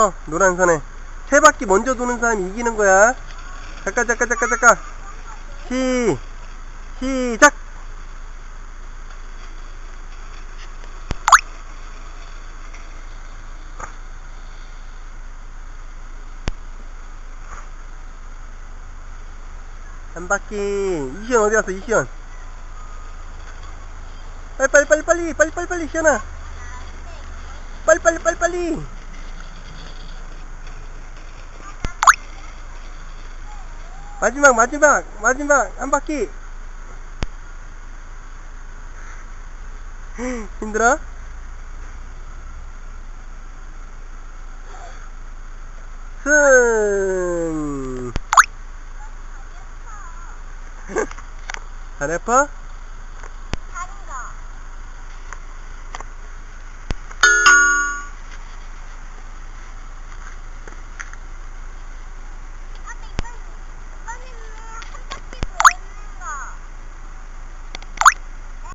어, 노란 선에 세 바퀴 먼저 도는 사람이 이기는 거야. 잠깐 잠깐 잠깐 잠깐. 시 시작. 한 바퀴 이시연 어디 갔어 이시연 빨리 빨리 빨리 빨리 빨리 빨리 시연아 빨리 빨리 빨리 빨리 마지막 마지막 마지막 한 바퀴 힘들어? 승안 아파?